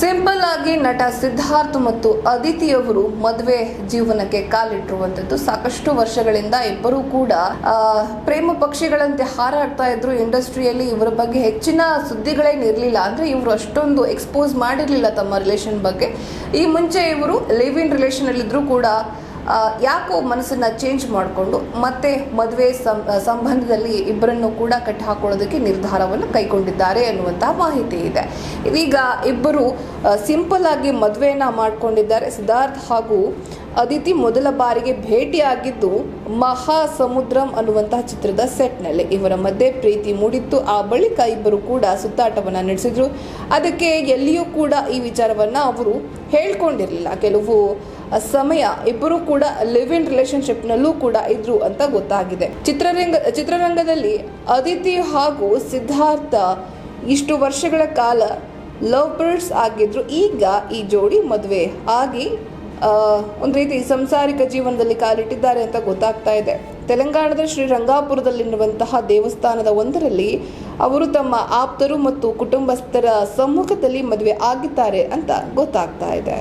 Simple ಆಗಿ ನಟ ಸಿದ್ಧಾರ್ಥ್ ಮತ್ತು ಅದಿತಿಯವರು ಮದುವೆ ಜೀವನಕ್ಕೆ ಕಾಲಿಟ್ಟಿರುವಂತದ್ದು ಸಾಕಷ್ಟು ವರ್ಷಗಳಿಂದ ಇಬ್ಬರು ಕೂಡ ಪ್ರೇಮ ಪಕ್ಷಿಗಳಂತೆ ಹಾರಾಡ್ತಾ ಇದ್ರು. ಇಂಡಸ್ಟ್ರಿಯಲ್ಲಿ ಇವರ ಬಗ್ಗೆ ಹೆಚ್ಚಿನ ಸುದ್ದಿಗಳೇನಿರಲಿಲ್ಲ ಅಂದ್ರೆ ಇವರು ಅಷ್ಟೊಂದು ಎಕ್ಸ್ಪೋಸ್ ಮಾಡಿರಲಿಲ್ಲ ತಮ್ಮ ರಿಲೇಷನ್ ಬಗ್ಗೆ. ಈ ಮುಂಚೆ ಇವರು ಲಿವ್ ಇನ್ ರಿಲೇಷನ್ ಅಲ್ಲಿದ್ರು ಕೂಡ ಯಾಕೋ ಮನಸ್ಸನ್ನು ಚೇಂಜ್ ಮಾಡಿಕೊಂಡು ಮತ್ತೆ ಮದುವೆ ಸಂಬಂಧದಲ್ಲಿ ಇಬ್ಬರನ್ನು ಕೂಡ ಕಟ್ಟಿ ಹಾಕೊಳ್ಳೋದಕ್ಕೆ ನಿರ್ಧಾರವನ್ನು ಕೈಗೊಂಡಿದ್ದಾರೆ ಅನ್ನುವಂತಹ ಮಾಹಿತಿ ಇದೆ. ಇದೀಗ ಇಬ್ಬರು ಸಿಂಪಲ್ ಆಗಿ ಮದುವೆಯನ್ನ ಮಾಡಿಕೊಂಡಿದ್ದಾರೆ. ಸಿದ್ಧಾರ್ಥ್ ಹಾಗೂ ಅದಿತಿ ಮೊದಲ ಬಾರಿಗೆ ಭೇಟಿಯಾಗಿದ್ದು ಮಹಾ ಸಮುದ್ರಂ ಅನ್ನುವಂತಹ ಚಿತ್ರದ ಸೆಟ್ನಲ್ಲಿ. ಇವರ ಮಧ್ಯೆ ಪ್ರೀತಿ ಮೂಡಿತ್ತು. ಆ ಬಳಿಕ ಇಬ್ಬರು ಕೂಡ ಸುತ್ತಾಟವನ್ನ ನಡೆಸಿದ್ರು. ಅದಕ್ಕೆ ಎಲ್ಲಿಯೂ ಕೂಡ ಈ ವಿಚಾರವನ್ನ ಅವರು ಹೇಳ್ಕೊಂಡಿರಲಿಲ್ಲ. ಕೆಲವು ಸಮಯ ಇಬ್ಬರು ಕೂಡ ಲಿವ್ ಇನ್ ರಿಲೇಶನ್ಶಿಪ್ನಲ್ಲೂ ಕೂಡ ಇದ್ರು ಅಂತ ಗೊತ್ತಾಗಿದೆ. ಚಿತ್ರರಂಗ, ಚಿತ್ರರಂಗದಲ್ಲಿ ಅದಿತಿ ಹಾಗೂ ಸಿದ್ಧಾರ್ಥ ಇಷ್ಟು ವರ್ಷಗಳ ಕಾಲ ಲವ್ ಬರ್ಡ್ಸ್ ಆಗಿದ್ರು. ಈಗ ಈ ಜೋಡಿ ಮದುವೆ ಆಗಿ ಒಂದು ರೀತಿ ಸಂಸಾರಿಕ ಜೀವನದಲ್ಲಿ ಕಾಲಿಟ್ಟಿದ್ದಾರೆ ಅಂತ ಗೊತ್ತಾಗ್ತಾ ಇದೆ. ತೆಲಂಗಾಣದ ಶ್ರೀರಂಗಾಪುರದಲ್ಲಿರುವಂತಹ ದೇವಸ್ಥಾನದ ಒಂದರಲ್ಲಿ ಅವರು ತಮ್ಮ ಆಪ್ತರು ಮತ್ತು ಕುಟುಂಬಸ್ಥರ ಸಮ್ಮುಖದಲ್ಲಿ ಮದುವೆ ಆಗಿದ್ದಾರೆ ಅಂತ ಗೊತ್ತಾಗ್ತಾ ಇದೆ.